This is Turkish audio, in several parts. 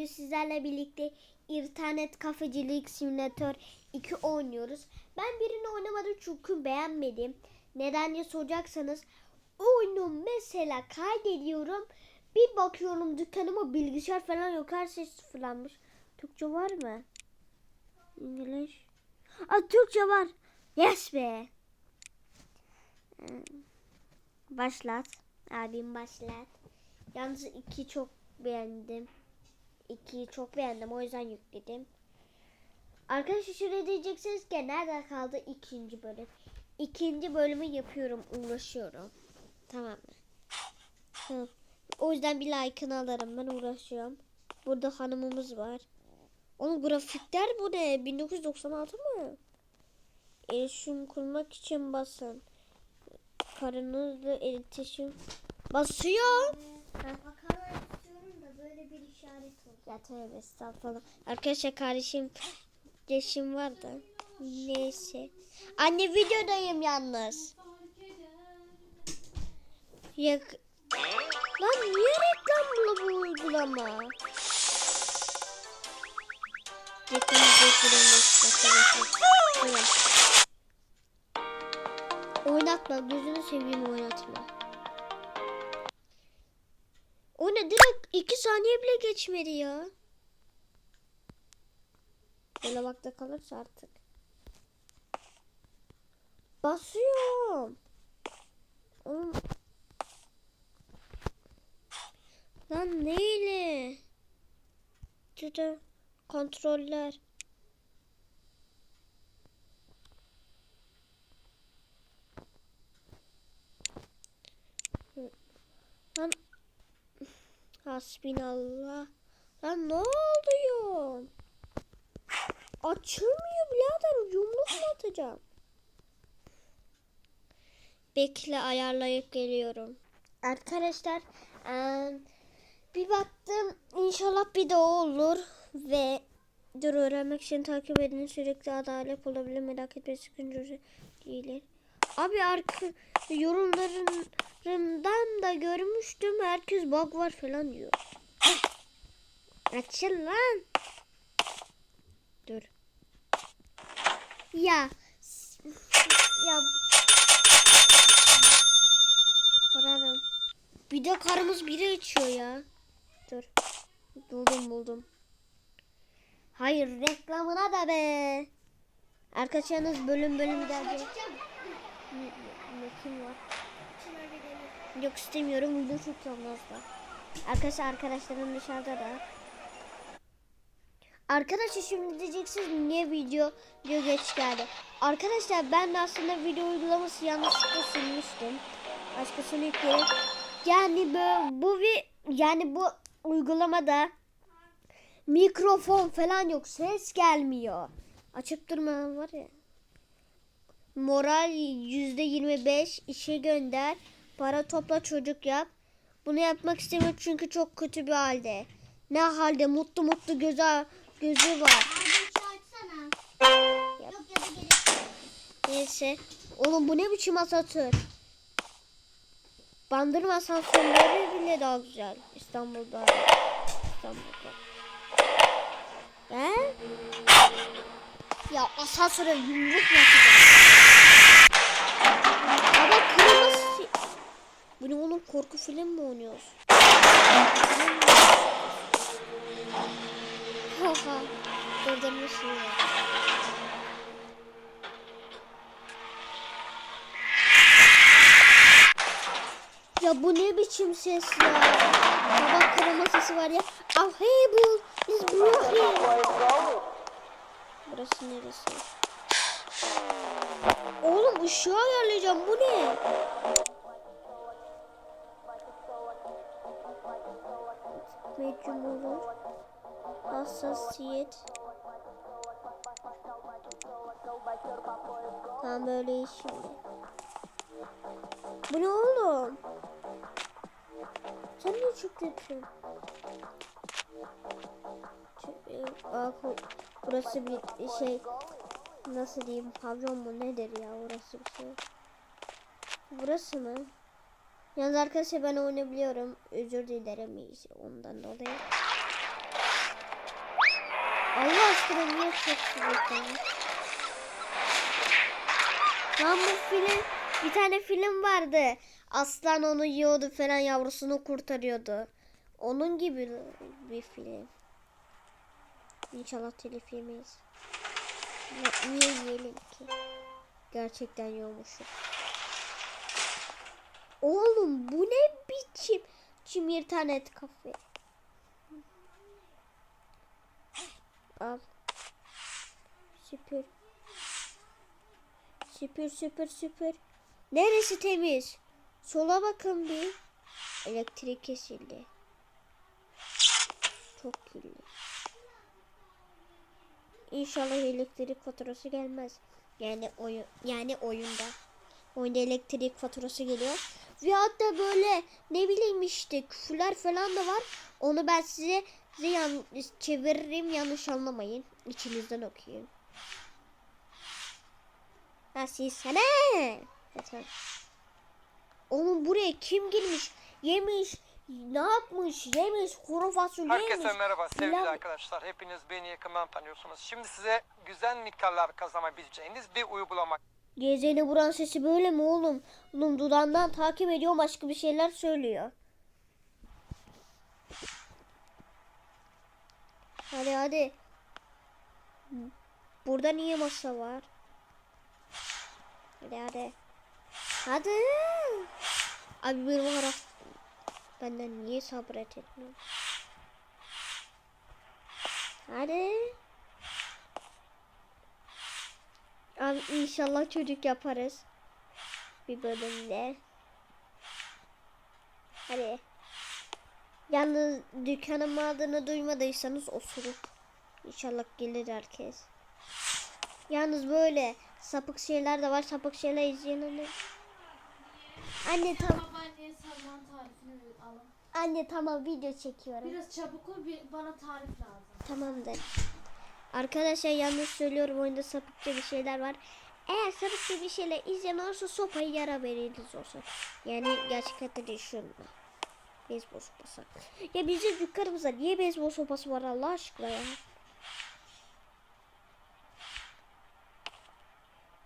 Bugün sizlerle birlikte internet kafecilik simülatör 2 oynuyoruz. Ben birini oynamadım çünkü beğenmedim. Neden diye soracaksanız oyunu mesela kaydediyorum. Bir bakıyorum dükkanıma bilgisayar falan yok. Her şey sıfırlanmış. Türkçe var mı? İngiliz. Aa Türkçe var. Yes be. Ee, Başlat. Abim başlat. Yalnız iki çok beğendim. İkiyi çok beğendim. O yüzden yükledim. Arkadaşlar şöyle diyeceksiniz ki nerede kaldı ikinci bölüm? İkinci bölümü yapıyorum. Uğraşıyorum. Tamam mı? Hı. O yüzden bir like'ını alırım. Ben uğraşıyorum. Burada hanımımız var. Onun grafikler bu ne? 1996 mı? İletişim kurmak için basın. Karınızla iletişim basıyor. Bakalım da böyle bir işaret oldu. Ya tövbe estağfurullah. Arkadaşlar kardeşim yaşım var da. Neyse. Anne videodayım yalnız. Yak Lan niye reklamlı bu uygulama? Tamam. Oynatma gözünü seveyim oynatma. Ne direkt iki saniye bile geçmedi ya. Böyle bakta kalırsa artık. Basıyorum. Oğlum. Lan neyle? Şurada kontroller. Lan Hasbinallah. Lan ne oluyor? Açılmıyor birader. Yumruk mu atacağım? Bekle ayarlayıp geliyorum. Arkadaşlar bir baktım inşallah bir de o olur ve dur öğrenmek için takip edin sürekli adalet olabilir merak etme sıkıntı değil. Abi arka yorumlarından da görmüştüm herkes bug var falan diyor. Açıl lan. Dur. Ya. Ya. Buranın. Bir de karımız biri içiyor ya. Dur. Buldum buldum. Hayır reklamına da be. Arkadaşlarınız bölüm bölüm gelecek. Kim var? Yok istemiyorum. Video çok yalnızda. Arkadaşlar arkadaşlarım dışarıda da. Arkadaşlar şimdi diyeceksiniz niye video video geç geldi. Arkadaşlar ben de aslında video uygulaması yanlışlıkla silmiştim. Başkasını yükleyip. Yani bu, bu bir yani bu uygulamada mikrofon falan yok. Ses gelmiyor. Açıp durma var ya. Moral yüzde yirmi beş işe gönder. Para topla çocuk yap. Bunu yapmak istemiyor çünkü çok kötü bir halde. Ne halde mutlu mutlu gözü gözü var. Yap. Neyse. Oğlum bu ne biçim asansör? Bandırma asansörleri bile daha güzel. İstanbul'da. İstanbul'da. He? Ya asansöre yumruk mu Bu ne oğlum korku film mi oynuyoruz? Haha. Durdurmuşsun ya. Ya bu ne biçim ses ya? Baba kırama sesi var ya. Ah hey bu. Biz Brooklyn. Burası neresi? Oğlum ışığı ayarlayacağım. Bu ne? Medium olur. Hassasiyet. Tamam böyle şimdi. Bu ne oğlum? Sen niye çıktın? Burası bir şey nasıl diyeyim pavyon mu nedir ya orası bir şey. Burası mı? Yalnız arkadaşlar ben oynayabiliyorum. Özür dilerim ondan dolayı. sıra niye sessiz ekranı? Lan bu film bir tane film vardı. Aslan onu yiyordu falan yavrusunu kurtarıyordu. Onun gibi bir film. İnşallah telif niye yiyelim ki? Gerçekten yiyormuşum. Oğlum bu ne biçim? Çim internet kafe. Al. Süpür. Süpür süpür süpür. Neresi temiz? Sola bakın bir. Elektrik kesildi. Çok kirli. İnşallah elektrik faturası gelmez. Yani oyun yani oyunda. Oyunda elektrik faturası geliyor. Ve hatta böyle ne bileyim işte küfürler falan da var. Onu ben size, size yan, çeviririm yanlış anlamayın. İçinizden sana. Ha, tamam. Oğlum buraya kim girmiş? Yemiş. Ne yapmış? Yemiş. Kuru fasulye Herkese yemiş. merhaba sevgili Pilav- arkadaşlar. Hepiniz beni yakından tanıyorsunuz. Şimdi size güzel miktarlar kazanabileceğiniz bir uygulama Gezeni vuran sesi böyle mi oğlum? Oğlum dudağından takip ediyor başka bir şeyler söylüyor. Hadi hadi. Burada niye masa var? Hadi hadi. Hadi. Abi benim harap benden niye sabret etmiyor? Hadi. Abi inşallah çocuk yaparız. Bir bölümde. Hadi. Yalnız dükkanın adını duymadıysanız osuruk. İnşallah gelir herkes. Yalnız böyle sapık şeyler de var. Sapık şeyler izleyenler. Anne tam Babaanneye tarifini anne tamam video çekiyorum. Biraz çabuk ol, bir, bana tarif lazım. Tamamdır. Arkadaşlar yanlış söylüyorum oyunda sapıkça bir şeyler var. Eğer sapıkça bir şeyler izleyen olursa sopayı yara veririz olsun. Yani gerçek hayatta değil şununla. Beyzbol sopası. Ya bizim dükkanımızda niye beyzbol sopası var Allah aşkına ya?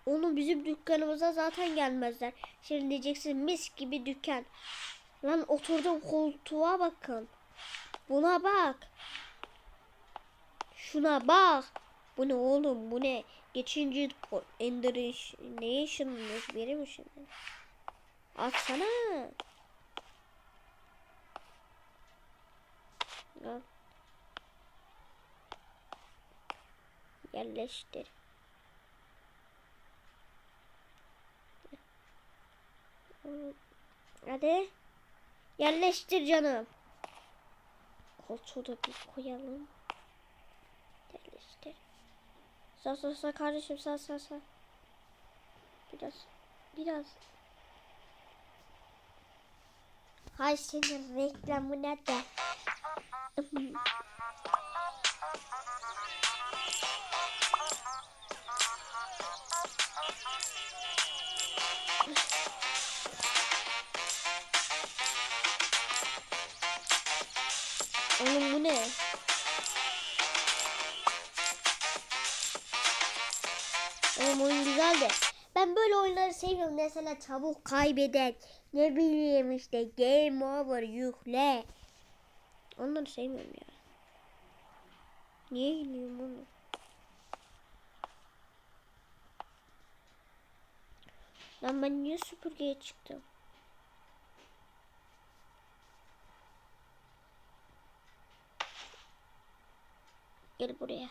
Onu bizim dükkanımıza zaten gelmezler. Şimdi diyeceksin mis gibi dükkan. Lan oturduğum koltuğa bakın. Buna bak. Şuna bak. Bu ne oğlum bu ne? Ne işiniz biri mi şimdi? Atsana. Al. Yerleştir. Hadi. Yerleştir canım. Koltuğu da bir koyalım. Yerleştir. Sağ sağ sağ kardeşim sağ sağ sağ. Biraz. Biraz. Hay senin reklamı nerede? Oğlum bu ne? Oğlum oyun güzel de. Ben böyle oyunları seviyorum. Mesela çabuk kaybeden. Ne bileyim işte game over yükle. Onları sevmiyorum ya. Niye yeniyorum onu? Lan ben niye süpürgeye çıktım? Gel buraya.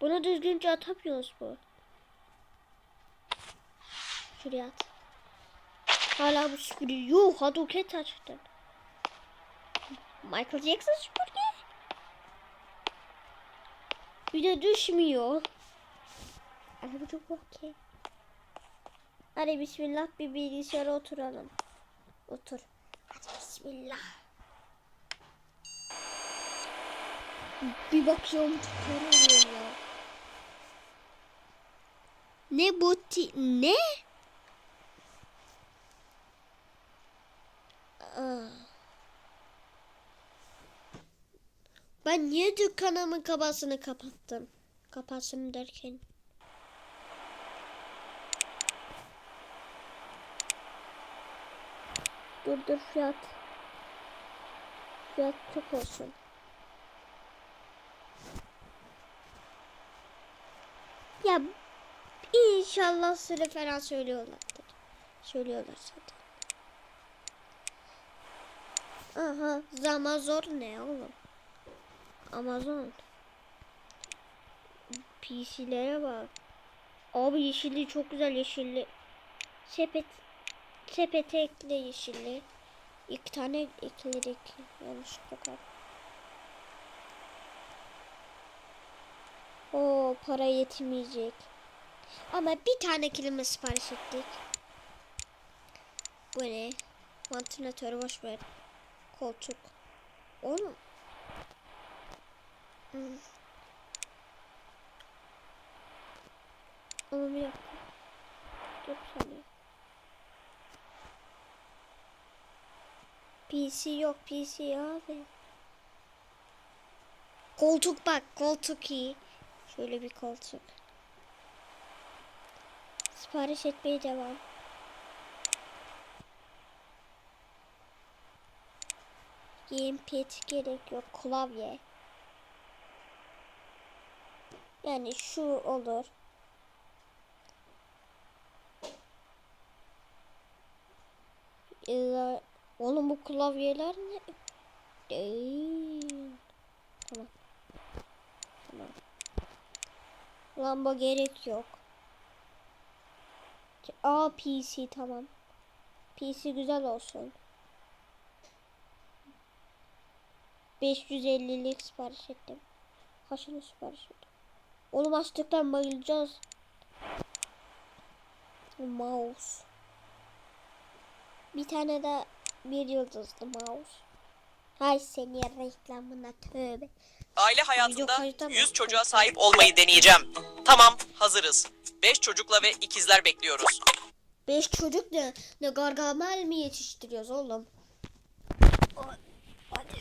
Bunu düzgünce atamıyoruz bu. Şuraya at. Hala bu süpürge. Yuh Hadouken açtı. Michael Jackson süpürge. Bir de düşmüyor. Araba çok okey. Hadi bismillah bir bilgisayara oturalım. Otur. Hadi bismillah. Bir bakıyorum ya. Ne bu ti ne? Ben niye dükkanımın kapasını kapattım? Kapatsın derken. Dur dur fiyat. Fiyat çok olsun. Ya inşallah süre falan söylüyorlardır. Söylüyorlar zaten. Aha Zamazor ne oğlum? Amazon. PC'lere bak. Abi yeşilli çok güzel yeşilli. Sepet sepete ekle yeşilli. İki tane ekledik. Yanlışlıkla kaldı. O para yetmeyecek. Ama bir tane kelime sipariş ettik. Bu ne? Vantilatör boş ver. Koltuk. Oğlum. Hmm. Ama bir dakika. Dur saniye. PC yok PC abi. Koltuk bak koltuk iyi. Şöyle bir koltuk. Sipariş etmeye devam. Gamepad gerek yok. Klavye. Yani şu olur. Ee, oğlum bu klavyeler ne? Değil. Tamam. Tamam. Lamba gerek yok. Aa PC tamam. PC güzel olsun. 550'lik sipariş ettim. Kaçını sipariş ettim? Oğlum açlıktan bayılacağız. Mouse. Bir tane de bir yıldızlı mouse. Hay seni reklamına tövbe. Aile hayatında kayıtta mı? 100 çocuğa sahip olmayı deneyeceğim. Tamam, hazırız. 5 çocukla ve ikizler bekliyoruz. Beş çocuk ne? Ne gargamel mi yetiştiriyoruz oğlum? Hadi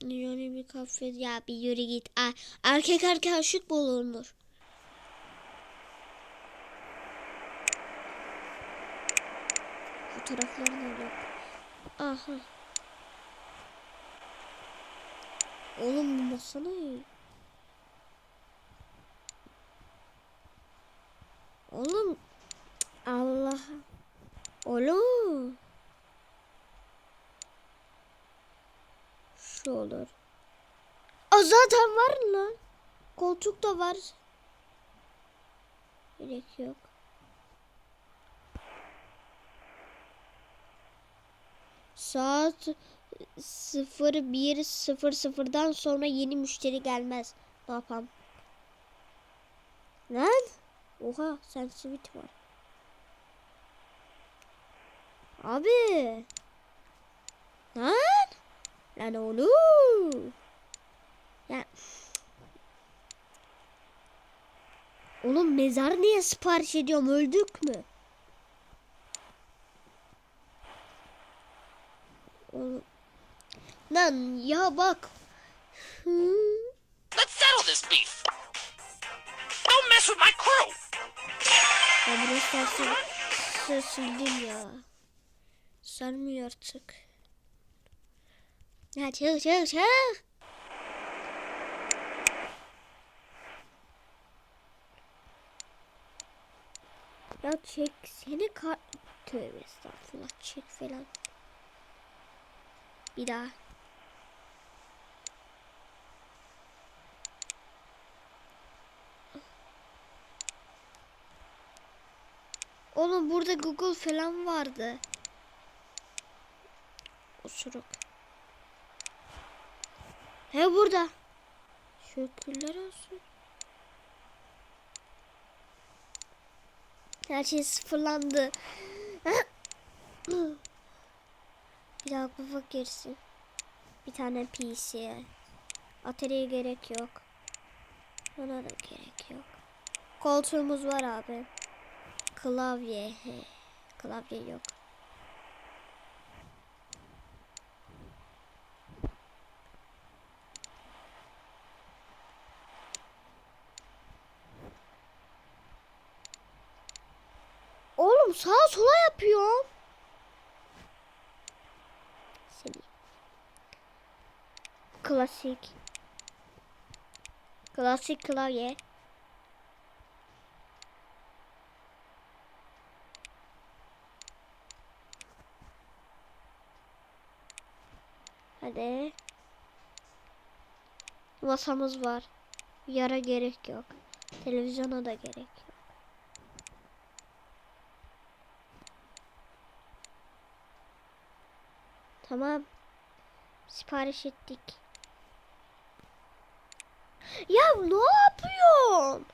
Yani bir kafe ya bir yürü git. Erkek erkek aşık mı olunur? Fotoğraflar nerede? Aha. Oğlum bu masa ne? Oğlum Allah. Oğlum. Şu olur. Aa, zaten var lan. Koltuk da var. Gerek yok. Saat 01.00'dan sonra yeni müşteri gelmez. Ne yapalım? Lan? Oha sen simit var. Abi. Lan. Lan oğlum. Ya. Oğlum mezar niye sipariş ediyorum öldük mü? Oğlum. Lan ya bak. Let's settle this beef. Don't mess with my crew. Ya burası sil- sildim ya. Sarmıyor artık. Ya çık çık çık. Ya çek seni kar... Tövbe estağfurullah çek falan. Bir daha. Oğlum burada Google falan vardı. Osuruk. He burada. Şükürler olsun. Her şey sıfırlandı. Bir daha kafa. Bir tane PC. Atariye gerek yok. Ona da gerek yok. Koltuğumuz var abi. Klavye. Klavye yok. Oğlum sağa sola yapıyorum. Klasik. Klasik klavye. Hadi. Masamız var. Yara gerek yok. Televizyona da gerek yok. Tamam. Sipariş ettik. Ya ne yapıyorsun?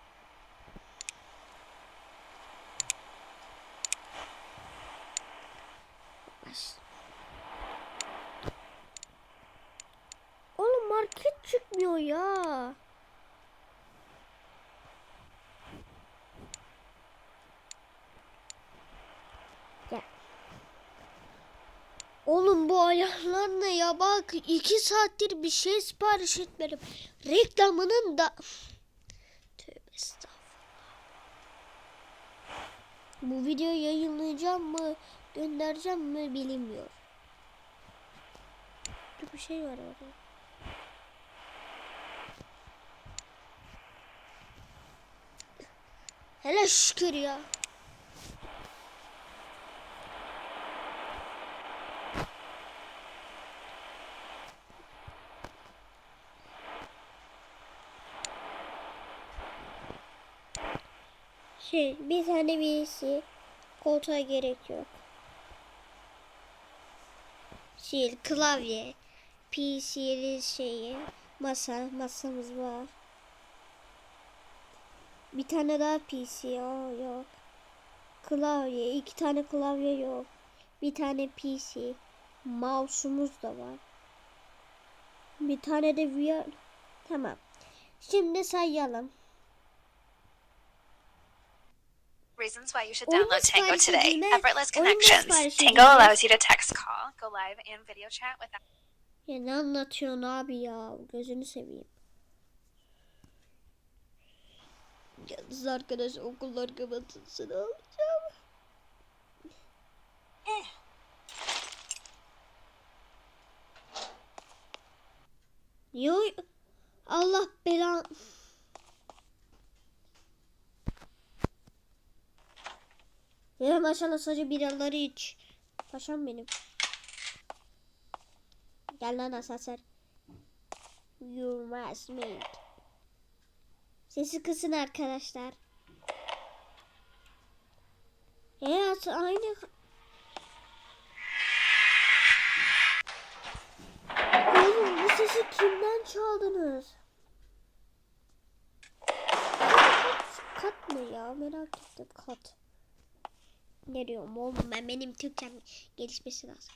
Baş- Oğlum market çıkmıyor ya. Gel. Oğlum bu ayarlar ne ya bak iki saattir bir şey sipariş etmedim. Reklamının da... Tövbe estağfurullah. Bu videoyu yayınlayacağım mı göndereceğim mi bilmiyorum. Bir şey var orada. Hele şükür ya. Şey bir tane birisi koltuğa gerek yok. Şey klavye, PC'li şeyi, masa, masamız var. Bir tane daha PC o yok. Klavye, iki tane klavye yok. Bir tane PC, mouse'umuz da var. Bir tane de VR. Tamam. Şimdi sayalım. Reasons why you should download Tango today. Effortless connections. Tango allows you to text call, go live, and video chat without Ya ne anlatıyorsun abi ya? Gözünü seveyim. Yalnız arkadaş okullar kapatılsın alacağım. Yo Allah belan. Ya maşallah sadece biraları iç. Paşam benim. Gel lan asansör. You must meet. Sesi kısın arkadaşlar. Evet aynı. Oğlum bu sesi kimden çaldınız? Kat, kat ne ya merak ettim kat. Ne diyorum oğlum ben benim Türkçem gelişmesi lazım.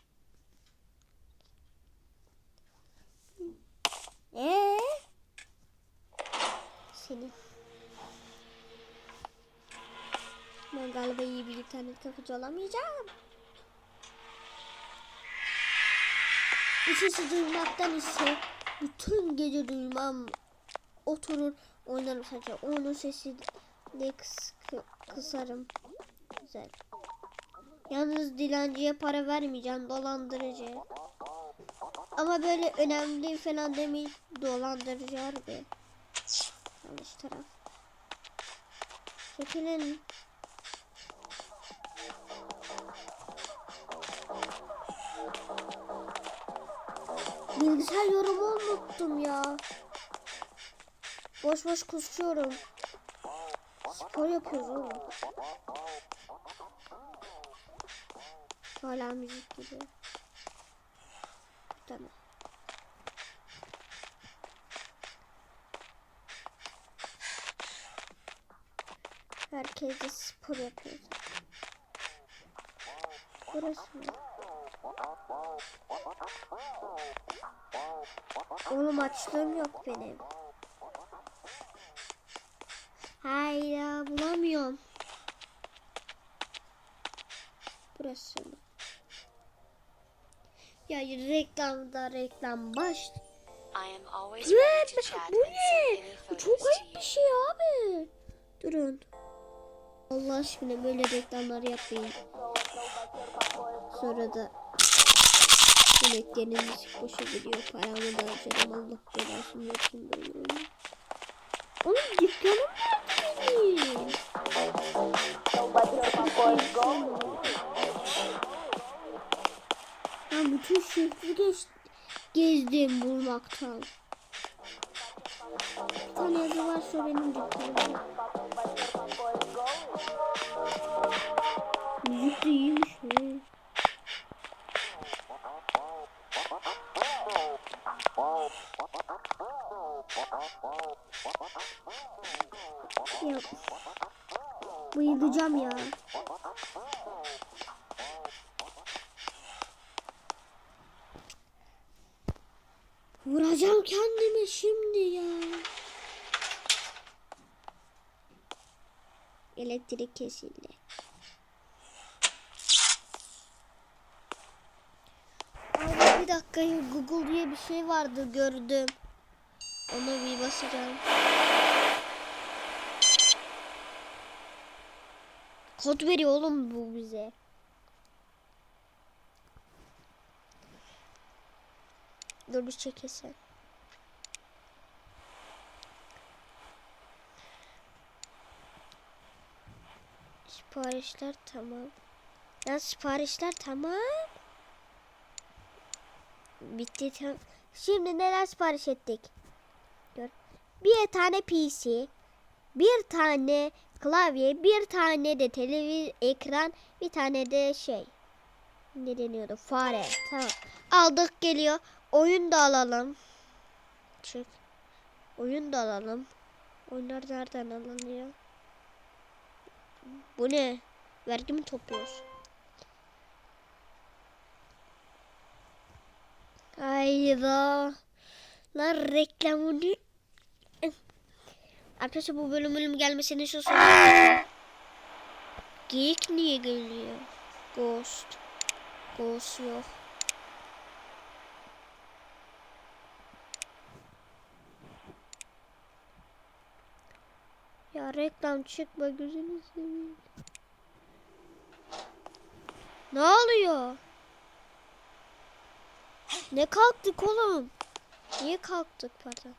Ee? Seni. Ben galiba iyi bir internet kafacı olamayacağım. Bu sesi duymaktan ise bütün gece duymam. Oturur oynarım sadece. Onun sesi de kıs, kı- kısarım. Güzel. Yalnız dilenciye para vermeyeceğim. Dolandırıcı. Ama böyle önemli falan demeyin. Dolandırıcı harbi. Yanlış taraf. Çekilin. Bilgisayar yorumu unuttum ya. Boş boş kusuyorum. Spor yapıyoruz oğlum. Hala müzik gibi. Tamam. Herkes de spor yapıyor. Burası mı? Oğlum açlığım yok benim. Hayda bulamıyorum. Burası mı? Ya reklamda reklam baş. Chat Bu ne? çok ayıp bir şey abi. Durun. Allah aşkına böyle reklamlar yapmayın. Sonra da yemekleriniz boşa gidiyor. Paramı da harcarım. Allah belasını versin böyle. Oğlum dükkanım? Ben bütün şehri geç, gezdim bulmaktan. Bir tane yazı varsa benim dükkanım. De iyiymiş mi? Ya. Bayılacağım ya. Vuracağım kendimi şimdi ya. Elektrik kesildi. Abi bir dakika ya, Google diye bir şey vardı gördüm. Ona bir basacağım. Kod veriyor oğlum bu bize. Dur bir çekilsin. Siparişler tamam. Ya siparişler tamam. Bitti. Şimdi neler sipariş ettik? Dur. Bir tane PC, bir tane klavye, bir tane de televiz ekran, bir tane de şey. Ne deniyordu? Fare. Tamam. Aldık geliyor. Oyun da alalım. Çık. Oyun da alalım. Oyunlar nereden alınıyor? Bu ne? Vergi mi topluyoruz? Hayda. Lan reklamını... Arkadaşlar bu bölüm bölüm gelmesini şu Geyik niye geliyor? Ghost. Ghost yok. Ya reklam çıkma gözünü seveyim. Ne oluyor? Ne kalktık oğlum? Niye kalktık pardon?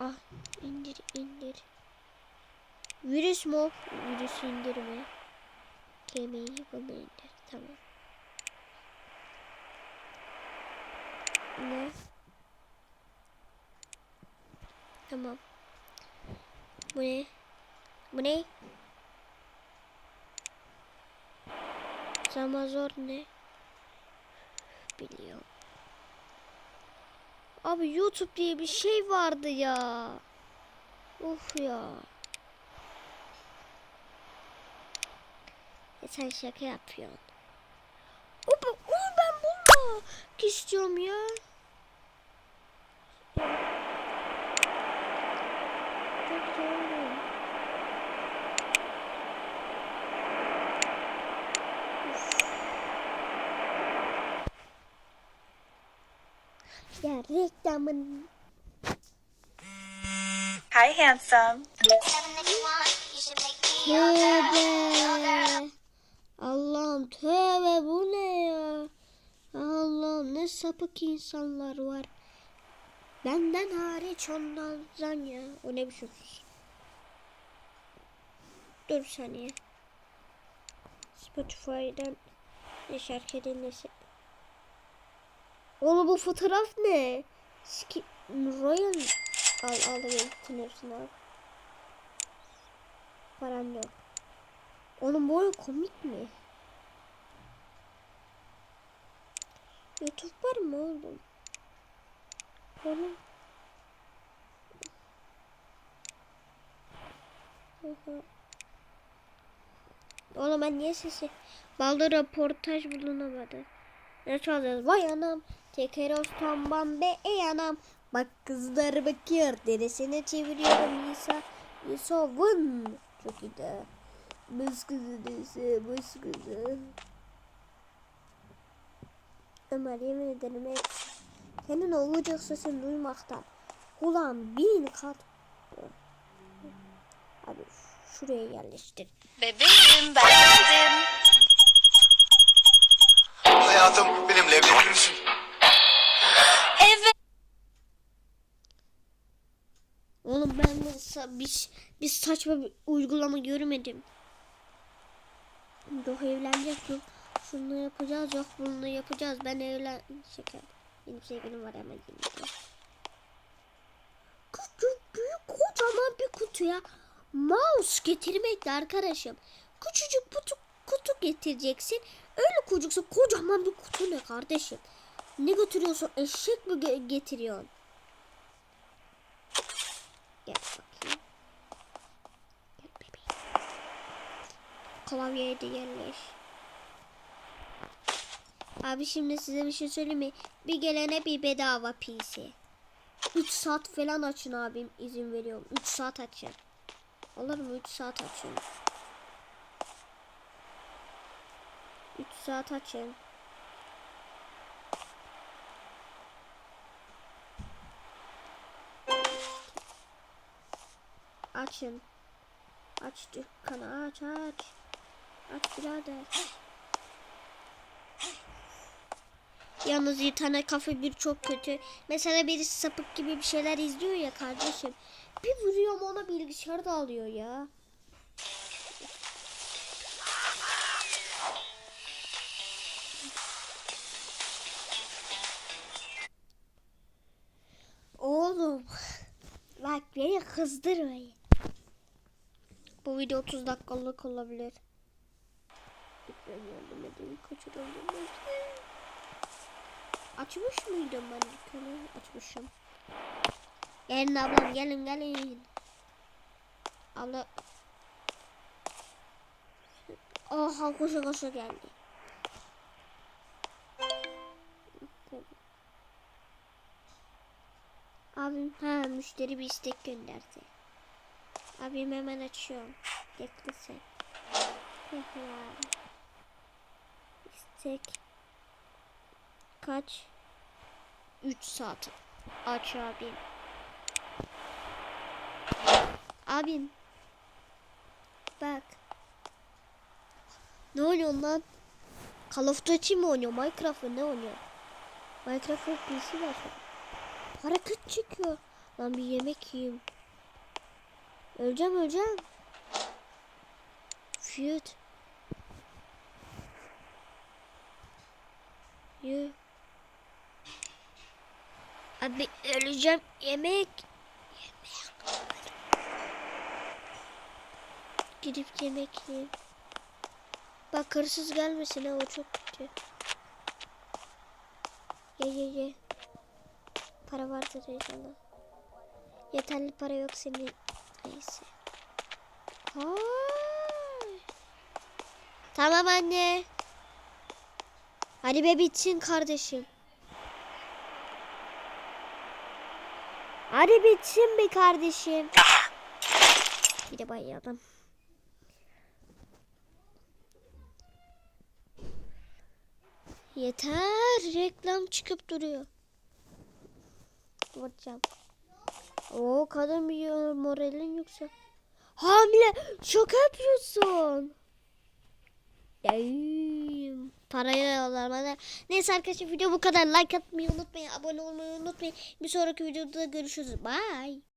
Ah indir indir. Virüs mu? Virüs indirme. Kemiği bunu indir. Tamam. Ne? Tamam. Bu ne? Bu ne? Zamazor ne? Biliyorum. Abi YouTube diye bir şey vardı ya. Of ya. E sen şaka yapıyorsun. O, ben- onu ben bulmak istiyorum ya. Çok zor. Reklamın Hi, handsome. tövbe. Allah'ım tövbe bu ne ya? Allah'ım ne sapık insanlar var. Benden hariç ondan ya. O ne biçim sus. Dur bir saniye. Spotify'dan şarkı dinlesin. Oğlum bu fotoğraf ne? Ski Royal al al bütün hepsini al. Paran yok. Oğlum bu komik mi? YouTube var mı oğlum? Oğlum. Oğlum ben niye sesi? Balda röportaj bulunamadı. Ne çalacağız? Vay anam. Tekeros tombam be ey anam. Bak kızlar bakıyor. Deresine çeviriyorum İsa. İsa vın. Çok iyi de. Bız kızı dese bız kızı. Ömer yemin ederim hep senin olacak sesini duymaktan kulağım bin kat Abi şuraya yerleştir. Bebeğim ben geldim. Hayatım benimle evlenir misin? Evet. Oğlum ben bu sa- bir, bir saçma bir uygulama görmedim. Yok evlenecek yok. Şunu yapacağız yok bunu yapacağız. Ben evlen... Şaka. Benim sevgilim var hemen yine. Küçük büyük kocaman bir kutuya mouse getirmekle arkadaşım. Küçücük kutu, kutu getireceksin. Öyle kucuksa kocaman bir kutu ne kardeşim? Ne götürüyorsun? Eşek mi ge- getiriyorsun? Gel bebeğim. Klavyeye de yerleş. Abi şimdi size bir şey söyleyeyim mi? Bir gelene bir bedava PC. 3 saat falan açın abim izin veriyorum. 3 saat açın. Olur mu? 3 saat açın. 3 saat açın. Açın. Aç dükkanı aç aç. Aç birader. Yalnız internet kafe bir çok kötü. Mesela birisi sapık gibi bir şeyler izliyor ya kardeşim. Bir vuruyorum ona bilgisayar da alıyor ya. Oğlum. Bak beni kızdırmayın. Bu video 30 dakikalık olabilir. Lütfen yardım edin. Kaçırıldım. Açmış mıydım ben dükkanı? Açmışım. Gelin ablam gelin gelin. Abla. Oha koşa koşa geldi. Abim ha müşteri bir istek gönderdi. Abim hemen açıyorum. Bekle sen. İstek. Kaç? 3 saat. Aç abim. Abim. Bak. Ne oynuyorsun lan? Call of Duty mi oynuyor? Minecraft mı? Ne oynuyor? Minecraft yok PC var. Hareket çekiyor. Lan bir yemek yiyeyim. Öleceğim öleceğim. Feud. Abi öleceğim. Yemek. Yemek. Gidip yemek yiyeyim. Bak hırsız gelmesin ha o çok kötü. Ye ye ye. Para vardır inşallah. Yeterli para yok senin. Neyse. Hay. Tamam anne. Hadi be bitsin kardeşim. Hadi bitsin be kardeşim. Bir de bayıldım. Yeter. Reklam çıkıp duruyor. Vuracağım. Oo kadın bir moralin yüksek. Hamile. Şaka yapıyorsun. Yayım. Parayı yollamada. Neyse arkadaşlar video bu kadar. Like atmayı unutmayın. Abone olmayı unutmayın. Bir sonraki videoda görüşürüz. Bye.